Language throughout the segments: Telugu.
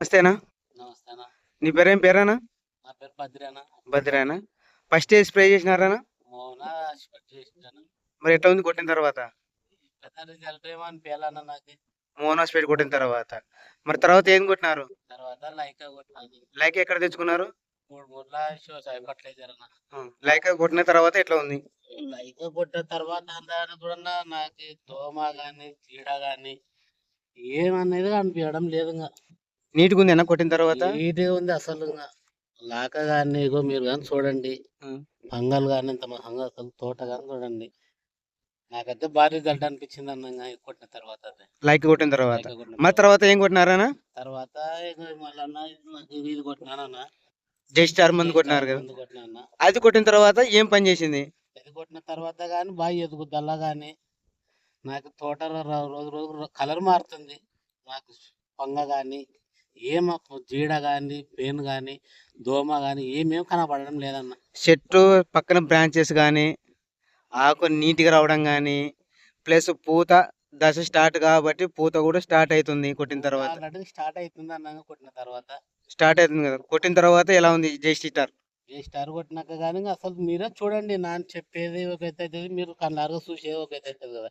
నమస్తేనా? నీ పేరేం పేరేనా? నా పేరు బద్రేనా. భద్రేనా ఫస్ట్ ఏ స్ప్రే చేసినారానా? చేసినాను. మరి ఎట్లా ఉంది కొట్టిన తర్వాత? మోనో స్ప్రే కొట్టిన తర్వాత. మరి తర్వాత ఏం కొట్టినారు? తర్వాత లైక్ ఎక్కడ తెచ్చుకున్నారు? లైక్ కొట్టిన తర్వాత ఎట్లా ఉంది? లైక్ కొట్టిన తర్వాత కూడా నాకు దోమ గాని చీడ గాని ఏమనేది అనిపించడం లేదు ఇంకా నీట్గా ఉంది అన్న కొట్టిన తర్వాత? నీట్గా ఉంది అసలు లాక గాని ఇగో మీరు కానీ చూడండి. ఉం. ఫంగల్ గాని ఇంత అసలు తోట కానీ చూడండి. నాకైతే భారీ రిజల్ట్ అనిపించింది అన్న ఇంకా ఇది కొట్టిన తర్వాత అదే. లైక్ కొట్టిన తర్వాత. మరి తర్వాత ఏం కొట్టినారానా తర్వాత ఇది కొట్టినానన్న జై స్టార్ మందు కొట్టినారు కదా. అది కొట్టిన తర్వాత ఏం పని చేసింది? ఇది కొట్టిన తర్వాత కానీ బాగా ఎదుగుదల్లా కానీ నాకు తోట రోజు రోజు కలర్ మారుతుంది. నాకు పొంగ కానీ ఏం జీడ కానీ పెయిన్ కానీ దోమ కానీ ఏమేం కనపడడం లేదన్న. చెట్టు పక్కన బ్రాంచెస్ కానీ ఆకు నీట్గా రావడం కానీ ప్లస్ పూత దశ స్టార్ట్ కాబట్టి పూత కూడా స్టార్ట్ అవుతుంది కొట్టిన తర్వాత. స్టార్ట్ అవుతుంది అన్నాక కొట్టిన తర్వాత. స్టార్ట్ అవుతుంది కదా. కొట్టిన తర్వాత ఎలా ఉంది జై స్టార్ ఏ స్టార్ కొట్టినాక కానీ అసలు మీరే చూడండి. నాన్న చెప్పేది ఒకైతే అవుతుంది మీరు కన్నారుగా చూసేది ఒకైతే అవుతుంది కదా.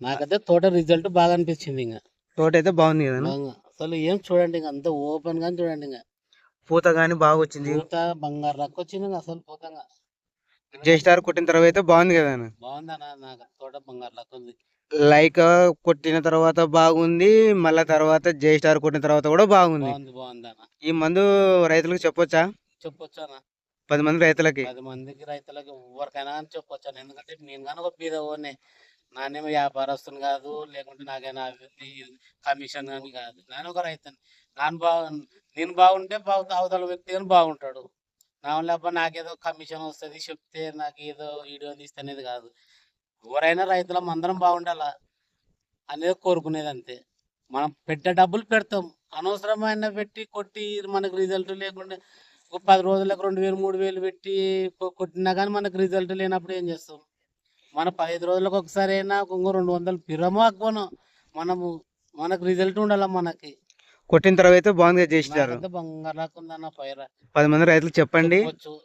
నాకైతే తోట రిజల్ట్ బాగా అనిపించింది ఇంకా. తోట అయితే బాగుంది కదా. అసలు ఏం చూడండి ఇంకా అంత ఓపెన్గా చూడండి ఇంకా. పూత కానీ బాగా వచ్చింది పూత బంగారు రక్క వచ్చింది ఇంకా అసలు పూతంగా జై స్టార్ కొట్టిన తర్వాత అయితే బాగుంది కదా అన్న. బాగుందన్న నాకు తోట బంగారు లెక్క ఉంది. లైక్ కొట్టిన తర్వాత బాగుంది మళ్ళా తర్వాత జై స్టార్ కొట్టిన తర్వాత కూడా బాగుంది. బాగుంది బాగుందన్న ఈ మందు రైతులకు చెప్పొచ్చా? చెప్పొచ్చు అన్న. పది మంది రైతులకి. పది మందికి రైతులకు ఎవరికైనా అని చెప్పొచ్చు ఎందుకంటే నేను కానీ ఒక బీద ఓనే నానేమో వ్యాపారస్తుని కాదు లేకుంటే నాకైనా కమిషన్ కానీ కాదు. నేను ఒక రైతుని. నాను బాగు నేను బాగుంటే బాగు అవతల వ్యక్తి అని బాగుంటాడు నా లేకపోతే నాకేదో కమిషన్ వస్తుంది చెప్తే నాకు ఏదో వీడియో తీస్తే అనేది కాదు. ఎవరైనా రైతులం అందరం బాగుండాలా అనేది కోరుకునేది అంతే. మనం పెట్టే డబ్బులు పెడతాం. అనవసరమైన పెట్టి కొట్టి మనకు రిజల్ట్ లేకుండా ఒక పది రోజులకు రెండు వేలు మూడు వేలు పెట్టి కొట్టినా కానీ మనకు రిజల్ట్ లేనప్పుడు ఏం చేస్తాం? మన పదిహేను రోజులకు ఒకసారి అయినా ఇంకో రెండు వందలు పిరమో అక్కువను మనము మనకు రిజల్ట్ ఉండాల మనకి? కొట్టిన తర్వాత అయితే బాగుంది కదా జై స్టార్ నాకైతే బంగారు ఉందన్న పైర. పది మంది రైతులకు చెప్పండి.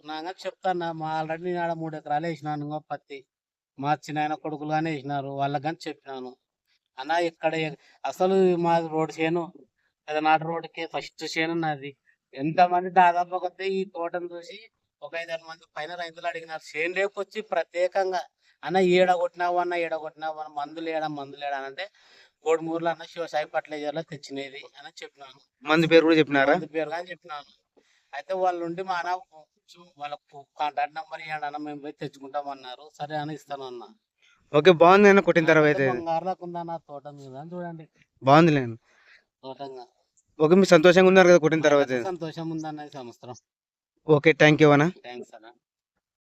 నాగా చెప్తాను మా ఆల్రెడీ నేను ఆడ మూడు ఎకరాలు వేసినాను పత్తి. మా చిన్న కొడుకులు కానీ వేసినారు వాళ్ళకి కానీ చెప్పినాను. అన్న ఇక్కడ అసలు మా రోడ్ చేను పెదనాటి రోడ్డుకి ఫస్ట్ చేను నాది. ఎంతమంది దాదాపు కొద్ది ఈ తోటను చూసి ఒక ఐదారు మంది పైన రైతులు అడిగినారు? చేను లేకొచ్చి ప్రత్యేకంగా అన్న ఏడ కొట్టినావు అన్న ఏడ కొట్టినావు అన్న మందులు ఏడా మందులు ఏడా అంటే కోడిమూరులో అన్న శివసాయి ఫర్టిలైజర్లో తెచ్చినది అని చెప్పినాను. మందు పేరు కూడా చెప్పినారా? మందు పేరు కానీ చెప్పినాను. అయితే వాళ్ళు ఉండి మా అన్న వాళ్ళకు కాంటాక్ట్ నెంబర్ ఇవ్వండి అన్న మేము పోయి తెచ్చుకుంటాం అన్నారు. సరే అని ఇస్తాను అన్న. ఓకే బాగుంది అన్న కొట్టిన తర్వాత అయితే. బంగారులకు ఉందన్న తోట మీద చూడండి. బాగుంది లేండి తోటంగా. ఓకే మీరు సంతోషంగా ఉన్నారు కదా కొట్టిన తర్వాత. సంతోషం ఉందన్న ఈ సంవత్సరం. ఓకే థ్యాంక్ యూ అన్న. థ్యాంక్స్ అన్న.